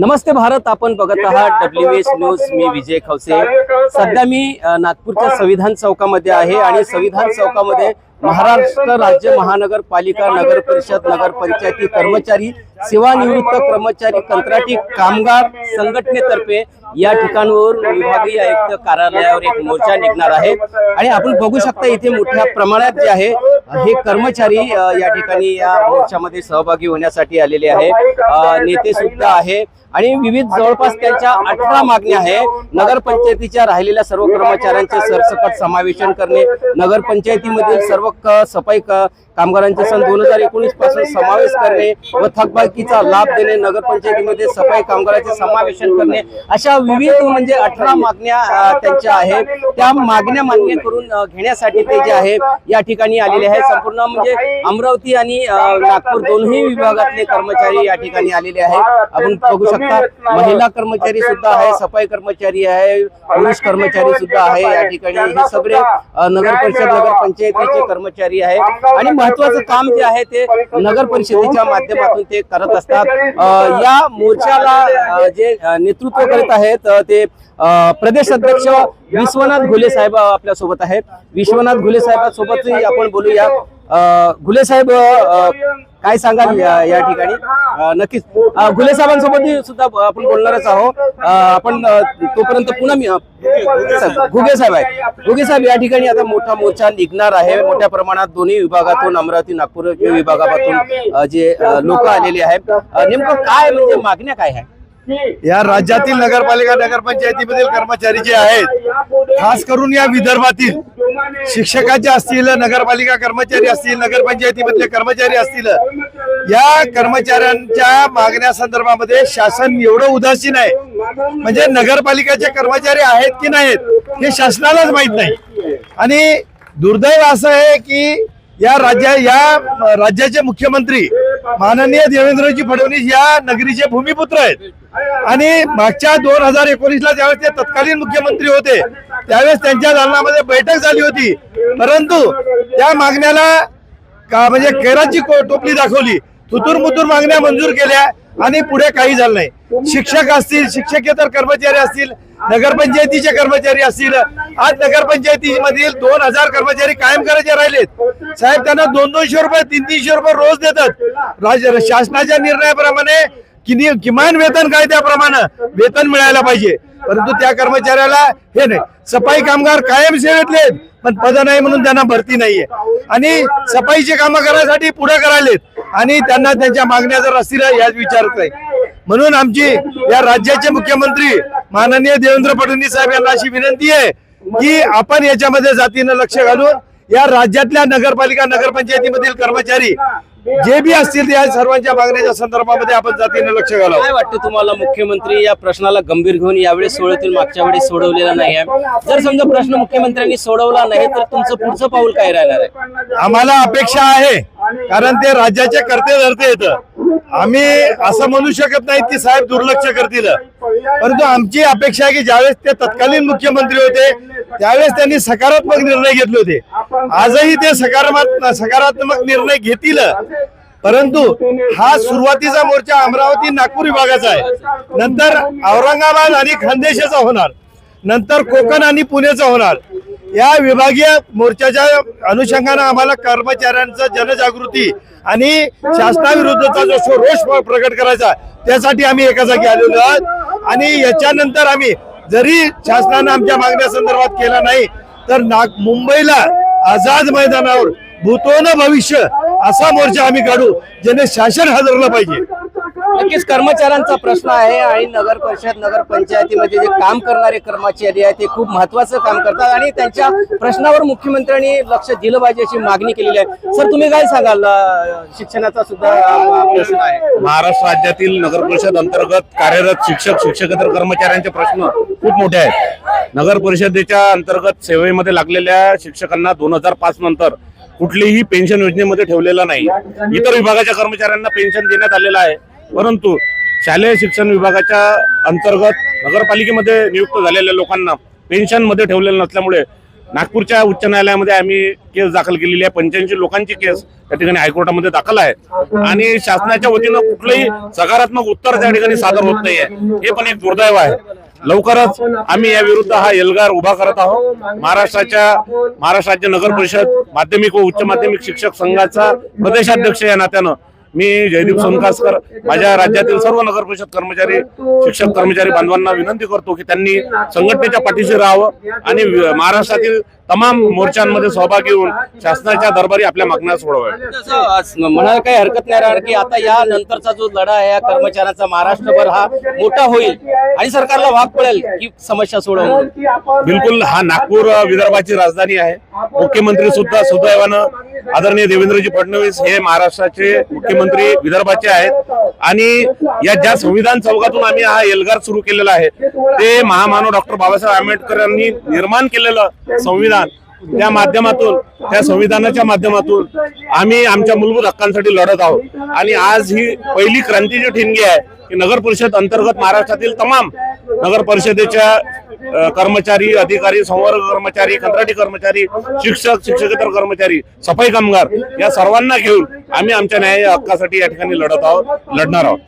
नमस्ते भारत आपण बघत आहात डब्ल्यू एस न्यूज मी विजय खवसे. सध्या मी नागपूरच्या संविधान चौकामध्ये आहे आणि संविधान चौकामध्ये महाराष्ट्र राज्य महानगरपालिका नगर परिषद नगर पंचायती कर्मचारी सेवानिवृत्त कर्मचारी कंत्राटी कामगार संघटनेतर्फे या ठिकाणावर विभागीय आयुक्त कार्यालयावर एक मोर्चा निघणार आहे. आणि आपण बघू शकता इथे मोठ्या प्रमाणात जे आहे हे कर्मचारी या ठिकाणी या मोर्चामध्ये सहभागी होण्यासाठी आलेले आहे नेते सुद्धा आहे आणि विविध जवळपास त्यांच्या अठरा मागण्या आहे नगरपंचायतीच्या राहिलेल्या सर्व कर्मचाऱ्यांचे सरसकट समावेशन करणे नगरपंचायतीमधील सर्व क- सफाई कामगारांचे सन दोन हजार एकोणीसपासून समावेश करणे व थकबाकीचा लाभ देणे नगरपंचायतीमध्ये सफाई कामगारांचे समावेशन करणे अशा विविध म्हणजे अठरा मागण्या त्यांच्या आहेत. त्या मागण्या मान्य करून घेण्यासाठी ते जे आहे या ठिकाणी आलेले आहे. संपूर्ण म्हणजे अमरावती आणि नागपूर दोन्ही विभागातले कर्मचारी या ठिकाणी आलेले आहे आपण बघू शकता महिला कर्मचारी सुद्धा आहे सफाई कर्मचारी आहे पुरुष कर्मचारी सुद्धा आहे या ठिकाणी. हे सगळे नगर परिषद नगर पंचायतीचे कर्मचारी आहे. आणि महत्वाचं काम जे आहे ते नगर परिषदेच्या माध्यमातून ते करत असतात. या मोर्चाला जे नेतृत्व करत आहेत ते प्रदेश अध्यक्ष विश्वनाथ घुले साहेब आपल्यासोबत आहेत. विश्वनाथ घुले साहेबांसोबतही आपण बोलूया. घुले साहेब काय सांगाल या ठिकाणी? नक्कीच. गुले साहेबांसोबत सुद्धा आपण बोलणारच आहोत. आपण तोपर्यंत पुन्हा मी घुगे साहेब आहे. घुगे साहेब या ठिकाणी आता मोठा मोर्चा निघणार आहे. मोठ्या प्रमाणात दोन्ही विभागातून अमरावती नागपूर विभागापासून जे लोक आलेले आहेत. नेमकं काय म्हणजे मागण्या काय आहे या राज्यातील नगरपालिका नगरपंचायतीमधील कर्मचारी जे आहेत खास करून या विदर्भातील शिक्षकाचे असतील नगरपालिका कर्मचारी असतील नगरपंचायतीमधले कर्मचारी असतील या कर्मचाऱ्यांच्या मागण्या संदर्भामध्ये शासन एवढं उदासीन आहे. म्हणजे नगरपालिकेचे कर्मचारी आहेत की नाहीत हे शासनालाच माहीत नाही. आणि दुर्दैव असं आहे की या राज्या या राज्याचे मुख्यमंत्री माननीय देवेंद्रजी फडणवीस या नगरीचे भूमिपुत्र आहेत. आणि मागच्या दोन हजार एकोणीसला ज्यावेळेस ते तत्कालीन मुख्यमंत्री होते त्यावेळेस त्यांच्या दालनामध्ये बैठक झाली होती. परंतु त्या मागण्याला का म्हणजे कैराची को- टोपली दाखवली. थुतूर मुतूर मागण्या मंजूर केल्या आणि पुढे काही झालं नाही. शिक्षक असतील शिक्षकेतर कर्मचारी असतील नगरपंचायतीचे कर्मचारी असतील आज नगरपंचायतीमधील दोन हजार कर्मचारी कायम करायचे राहिलेत. साहेब त्यांना दोन दोनशे रुपये तीन तीनशे रुपये रोज देतात. राज्य शासनाच्या निर्णयाप्रमाणे किनी किमान वेतन काय त्याप्रमाणे? वेतन मिळायला पाहिजे. परंतु त्या कर्मचाऱ्याला हे नाही. सफाई कामगार कायम सेवेतले पण पद नाही म्हणून त्यांना भरती नाहीये. आणि सफाईची कामं करायसाठी पुढे करायलेत. आणि त्यांना त्यांच्या मागण्या जर असतील याच विचारत नाही म्हणून आमची या राज्याचे मुख्यमंत्री माननीय देवेंद्र फडणवीस साहेब यांना अशी विनंती आहे की आपण याच्यामध्ये जातीनं लक्ष घालून या राज्यातल्या नगरपालिका नगरपंचायतीमधील कर्मचारी जे बी असतील त्या सर्वांच्या मागण्याच्या संदर्भामध्ये आपण जातीनं लक्ष घालावं. काय वाटतं तुम्हाला मुख्यमंत्री या प्रश्नाला गंभीर घेऊन यावेळेस सोडवतील मागच्या वेळेस सोडवलेला नाही आहे? जर समजा प्रश्न मुख्यमंत्र्यांनी सोडवला नाही तर तुमचं पुढचं पाऊल काय राहणार आहे? आम्हाला अपेक्षा आहे कारण ते राज्याचे करते धरते येतं आम्ही असं म्हणू शकत नाही की साहेब दुर्लक्ष करतील. परंतु आमची अपेक्षा आहे की ज्यावेळेस ते तत्कालीन मुख्यमंत्री होते त्यावेळेस त्यांनी सकारात्मक निर्णय घेतले होते. आजही ते सकारात्मक सकारात्मक निर्णय घेतील. परंतु हा सुरुवातीचा मोर्चा अमरावती नागपूर विभागाचा आहे. नंतर औरंगाबाद आणि खानदेशाचा होणार. नंतर कोकण आणि पुणेचा होणार. या विभागीय मोर्चाच्या अनुषंगानं आम्हाला कर्मचाऱ्यांचा जनजागृती आणि शासनाविरुद्धचा जो शो- रोष प्रकट करायचा त्यासाठी आम्ही एका जागी आलेलो आहोत. आणि याच्यानंतर आम्ही जरी शासनानं आमच्या मागण्या संदर्भात केला नाही तर नाग मुंबईला आझाद मैदानावर भूतोन भविष्य असा मोर्चा आम्ही काढू ज्याने शासन हजरला पाहिजे. नक्कीच कर्मचाऱ्यांचा प्रश्न आहे आणि नगर परिषद नगर पंचायतीमध्ये जे काम करणारे कर्मचारी आहेत ते खूप महत्वाचं काम करतात आणि त्यांच्या प्रश्नावर मुख्यमंत्र्यांनी लक्ष दिलं पाहिजे अशी मागणी केलेली आहे. सर तुम्ही काय सांगाल? शिक्षणाचा सुद्धा प्रश्न आहे. महाराष्ट्र राज्यातील नगर परिषद अंतर्गत कार्यरत शिक्षक शिक्षकेतर कर्मचाऱ्यांचे प्रश्न खूप मोठे आहेत. नगर परिषदेच्या अंतर्गत सेवेमध्ये लागलेल्या शिक्षकांना दोन हजार पाच नंतर कुठलीही पेन्शन योजनेमध्ये ठेवलेलं नाही. इतर विभागाच्या कर्मचाऱ्यांना पेन्शन देण्यात आलेलं आहे. परंतु शालेय शिक्षण विभागाच्या अंतर्गत नगरपालिकेमध्ये नियुक्त झालेल्या लोकांना पेन्शनमध्ये ठेवलेलं नसल्यामुळे नागपूरच्या उच्च न्यायालयामध्ये आम्ही केस दाखल केलेली आहे. पंच्याऐंशी लोकांची केस त्या ठिकाणी हायकोर्टामध्ये दाखल आहे. आणि शासनाच्या वतीनं कुठलंही सकारात्मक उत्तर त्या ठिकाणी सादर होत नाहीये. हे पण एक दुर्दैव आहे. लवकरच आम्ही या विरुद्ध हा एल्गार उभा करत आहोत. महाराष्ट्राच्या महाराष्ट्र राज्य नगर परिषद माध्यमिक व उच्च माध्यमिक शिक्षक संघाचा प्रदेशाध्यक्ष या नात्यानं मी जयदीप सोनकासकर माझ्या राज्यातील सर्व नगर परिषद कर्मचारी शिक्षक कर्मचारी बांधवांना विनंती करतो की त्यांनी संघटनेच्या पाठीशी राहावं आणि महाराष्ट्रातील तमाम मोर्चांमध्ये सहभागी होऊन शासनाच्या दरबारी आपल्या मागण्या सोडवाव्या असं म्हणायला काही हरकत नाही राहणार की आता या नंतरचा जो लढा आहे या कर्मचाऱ्यांचा महाराष्ट्रभर हा मोठा होईल आणि सरकारला भाग पडेल की समस्या सोडवून बिलकुल हा नागपूर विदर्भाची राजधानी आहे. मुख्यमंत्री सुद्धा सुदैवानं आदरणीय देवेंद्रजी फडणवीस हे महाराष्ट्राचे मुख्यमंत्री विदर्भाचे आहेत. आणि या ज्या संविधान चौकातून आम्ही हा एल्गार सुरू केलेला आहे ते महामानव डॉक्टर बाबासाहेब आंबेडकर यांनी निर्माण केलेलं संविधान त्या माध्यमातून त्या संविधानाच्या माध्यमातून आम्ही आमच्या मूलभूत हक्कांसाठी लढत आहोत. आणि आज ही पहिली क्रांतीची ठिणगी आहे की नगर परिषद अंतर्गत महाराष्ट्रातील तमाम नगर परिषदेच्या कर्मचारी अधिकारी संवर्ग कर्मचारी कंत्राटी कर्मचारी शिक्षक शिक्षकेतर कर्मचारी सफाई कामगार या सर्वांना घेऊन आम्ही आमच्या न्याय हक्कासाठी या ठिकाणी लढत आहोत लढणार आहोत.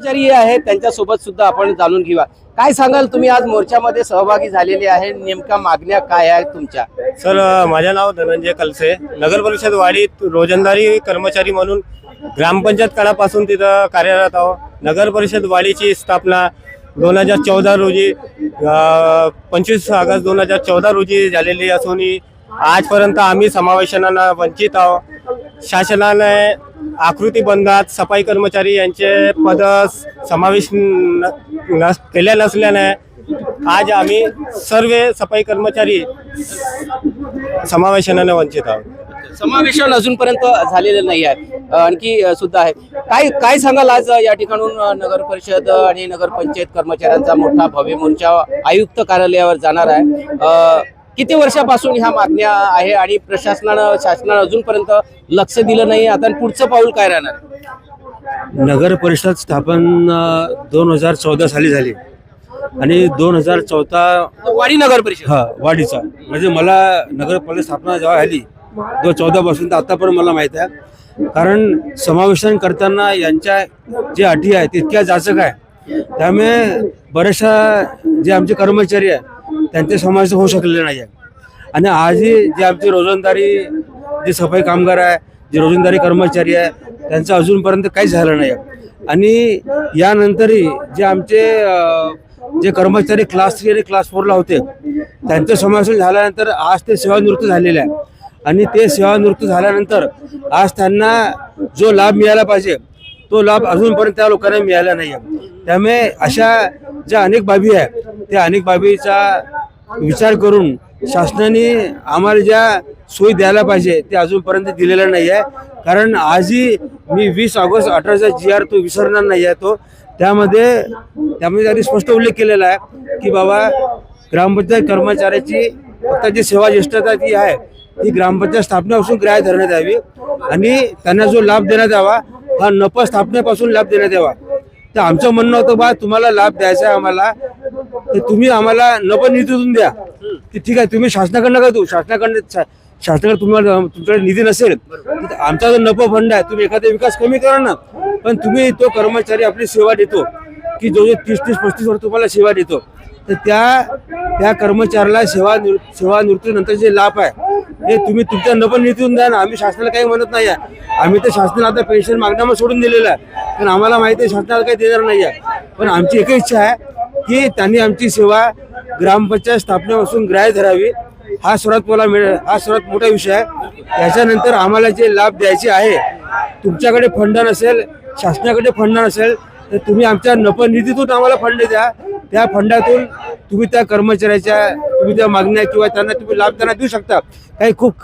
कर्मचारी आहे त्यांच्यासोबत सुद्धा आपण जाणून घेऊया. काय सांगाल तुम्ही? आज मोर्चामध्ये सहभागी झालेले आहे. नेमका मागण्या काय आहेत तुमच्या? सर माझं माझे नाव धनंजय कलसे. नगर परिषद वाडीत रोजंदारी कर्मचारी म्हणून ग्रामपंचायत काळापासून तिथं कार्यरत आहो. नगर परिषद वाडीची स्थापना दोन हजार चौदा रोजी पंचवीस ऑगस्ट दोन हजार चौदा रोजी झालेली असून आजपर्यंत आम्ही समावेशनानं वंचित आहोत शासनाने आकृती बंधात सफाई कर्मचारी यांचे पद समावेश केल्या नसल्याने आज आम्ही सर्व सफाई कर्मचारी समावेशनाने वंचित आहोत. समावेशन अजूनपर्यंत झालेलं नाही आहे. आणखी सुद्धा आहे. काय काय सांगाल आज या ठिकाणून नगर परिषद आणि नगरपंचायत कर्मचाऱ्यांचा मोठा भव्य मोर्चा आयुक्त कार्यालयावर जाणार आहे. किती वर्षापासून ह्या मागण्या आहे आणि प्रशासनानं शासनानं अजूनपर्यंत लक्ष दिलं नाही? आता पुढचं पाऊल काय राहणार? नगर परिषद स्थापन दोन हजार चौदा साली झाली. आणि दोन हजार चौदा वाडी नगर परिषद. हा वाढीचा म्हणजे मला नगर परिषद स्थापना जेव्हा झाली दोन चौदा पासून तर आतापर्यंत मला माहीत आहे. कारण समावेशन करताना यांच्या जे अटी आहेत तितक्या जाचक आहे त्यामुळे बऱ्याचशा जे आमचे कर्मचारी आहे त्यांचे समावेश होऊ शकलेले नाही आहे आणि आजही जे आमची रोजंदारी जे सफाई कामगार आहे जे रोजंदारी कर्मचारी आहे त्यांचं अजूनपर्यंत काहीच झालं नाही आहे आणि यानंतरही जे आमचे जे कर्मचारी क्लास थ्री आणि क्लास फोरला होते त्यांचं समावेशन झाल्यानंतर आज ते सेवानिवृत्त झालेले आहे. आणि ते सेवानिवृत्त झाल्यानंतर आज त्यांना जो लाभ मिळाला पाहिजे तो लाभ अजूनपर्यंत त्या लोकांना मिळाला नाही. आहे त्यामुळे अशा ज्या अनेक बाबी आहे त्या अनेक बाबीचा विचार करून शासनाने आम्हाला ज्या सोयी द्यायला पाहिजे ते अजूनपर्यंत दिलेलं नाही आहे. कारण आजही मी वीस ऑगस्ट अठराचा जी आर तो विसरणार नाही आहे तो. त्यामध्ये त्यामध्ये त्यांनी स्पष्ट उल्लेख केलेला आहे की बाबा ग्रामपंचायत कर्मचाऱ्याची फक्त जी सेवा ज्येष्ठता ती आहे ती ग्रामपंचायत स्थापनेपासून ग्राह्य धरण्यात यावी आणि त्यांना जो लाभ देण्यात यावा हा नप स्थापनेपासून लाभ देण्यात यावा तर आमचं म्हणणं होतं बा तुम्हाला लाभ द्यायचा आहे आम्हाला तर तुम्ही आम्हाला नप निधीतून द्या. की ठीक आहे तुम्ही शासनाकडनं का देऊ. शासनाकडनं शा- शासनाकडे तुम्हाला तुमच्याकडे निधी नसेल तर आमचा जो नफा फंड आहे तुम्ही एखादा विकास कमी करा ना. पण तुम्ही तो कर्मचारी आपली सेवा देतो की जो जो तीस तीस पस्तीस वर तुम्हाला सेवा देतो. तर त्या त्या कर्मचाऱ्याला सेवा निवृ सेवानिवृत्तीनंतर जे लाभ आहे हे तुम्ही तुमच्या नफा निधीतून द्या ना. आम्ही शासनाला काही म्हणत नाही आहे. आम्ही तर शासनाला आता पेन्शन मागण्यामध्ये सोडून दिलेलं आहे. पण आम्हाला माहिती आहे शासनाला काही देणार नाही आहे. पण आमची एकच इच्छा आहे की त्यांनी आमची सेवा ग्रामपंचायत स्थापनेपासून ग्राह्य धरावी. हा सर्वात मला मिळ हा सर्वात मोठा विषय आहे. त्याच्यानंतर आम्हाला जे लाभ द्यायचे आहे तुमच्याकडे फंड नसेल शासनाकडे फंड नसेल तर तुम्ही आमच्या नफनिधीतून आम्हाला फंड द्या. त्या फंडातून तुम्ही त्या कर्मचाऱ्याच्या तुम्ही त्या मागण्या किंवा त्यांना तुम्ही लाभ त्यांना देऊ शकता. काही खूप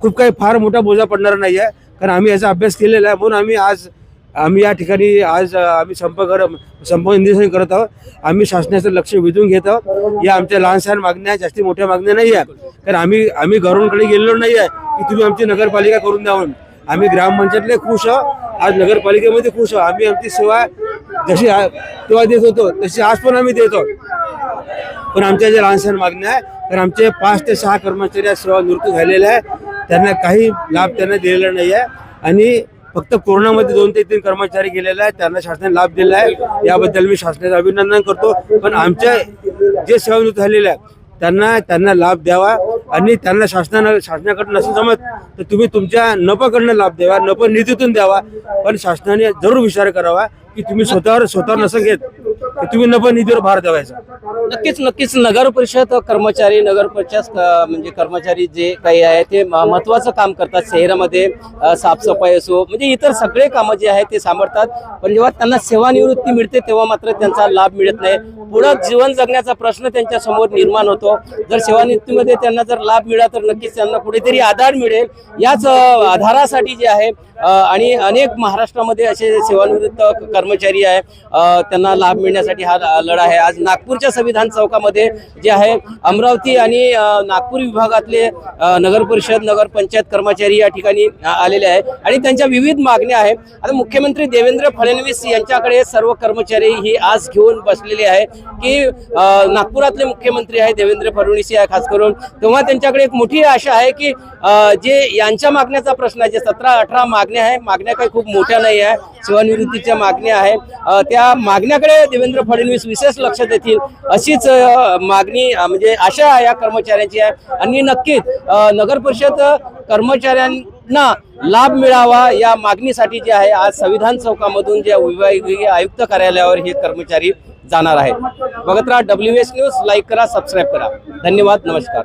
खूप काही फार मोठा बोजा पडणार नाही आहे कारण आम्ही याचा अभ्यास केलेला आहे. म्हणून आम्ही आज आम्ही या ठिकाणी आज आम्ही संप कर संप निदर्शन करत आहोत. आम्ही शासनाचं लक्ष वेधून घेत आहोत. या आमच्या लहान सहान मागण्या जास्ती मोठ्या मागण्या नाही आहे कारण आम्ही आम्ही गव्हर्नमेंटकडे गेलेलो नाही आहे की तुम्ही आमची नगरपालिका करून द्या म्हणून. आम्ही ग्रामपंचायतले खुश आहोत आज नगरपालिकेमध्ये खुश आहोत आम्ही आमची सेवा जशी तेव्हा देत होतो तशी आज पण आम्ही देतो पण आमच्या ज्या लहान मागण्या आहे तर आमचे पाच ते सहा कर्मचारी आज सेवानिवृत्त झालेले आहे त्यांना काही लाभ त्यांना दिलेला नाही आहे आणि फक्त कोरोनामध्ये दोन ते तीन कर्मचारी गेलेले आहेत. त्यांना शासनाने लाभ दिला आहे. याबद्दल मी शासनाचं अभिनंदन करतो. पण आमच्या जे सेवानिवृत्त झालेले आहेत त्यांना त्यांना लाभ द्यावा आणि त्यांना शासनानं शासनाकडून नसेल जमत तर तुम्ही तुमच्या नफाकडनं लाभ द्यावा नफा निधीतून द्यावा. पण शासनाने जरूर विचार करावा की तुम्ही स्वतःवर स्वतःवर नसं घेत तर तुम्ही नफा निधीवर भार द्यावायचा. नक्कीच नक्कीच. नगर परिषद कर्मचारी नगर परिषद म्हणजे कर्मचारी जे काही आहे ते महत्वाचं काम करतात. शहरामध्ये साफसफाई असो म्हणजे इतर सगळे कामं जे आहेत ते सांभाळतात. पण जेव्हा त्यांना सेवानिवृत्ती मिळते तेव्हा मात्र त्यांचा लाभ मिळत नाही. पुढं जीवन जगण्याचा प्रश्न त्यांच्यासमोर निर्माण होतो. जर सेवानिवृत्तीमध्ये त्यांना जर लाभ मिळाला तर नक्कीच त्यांना कुठेतरी आधार मिळेल. याच आधारासाठी जे आहे आणि अनेक महाराष्ट्रामध्ये असे सेवानिवृत्त कर्मचारी आहे त्यांना लाभ मिळण्यासाठी हा लढा आहे. आज नागपूरच्या संविधान चौकामध्ये जे आहे अमरावती आणि नागपूर विभागातले नगर परिषद नगर पंचायत कर्मचारी या ठिकाणी आलेले आहे आणि त्यांच्या विविध मागण्या आहेत. आता मुख्यमंत्री देवेंद्र फडणवीस यांच्याकडे सर्व कर्मचारी ही आज घेऊन बसलेले आहे की नागपुरातले मुख्यमंत्री आहे देवेंद्र फडणवीस या खास करून. तेव्हा त्यांच्याकडे एक मोठी आशा आहे की जे यांच्या मागण्याचा प्रश्न आहे जे सतरा अठरा मागण्या आहे मागण्या काही खूप मोठ्या नाही आहे सेवानिवृत्तीच्या मागण्या आहे त्या मागण्याकडे देवेंद्र फडणवीस विशेष लक्ष देतील अशीच मागणी म्हणजे आशा या कर्मचाऱ्यांची आहे. आणि नक्कीच नगर परिषद कर्मचाऱ्यांना लाभ मिळावा या मागणीसाठी जे आहे आज संविधान चौकामधून जे विभागीय आयुक्त कार्यालयावर हे कर्मचारी जाणार आहेत. बघत राहा डब्ल्यू एस न्यूज लाईक करा सबस्क्राईब करा. धन्यवाद नमस्कार.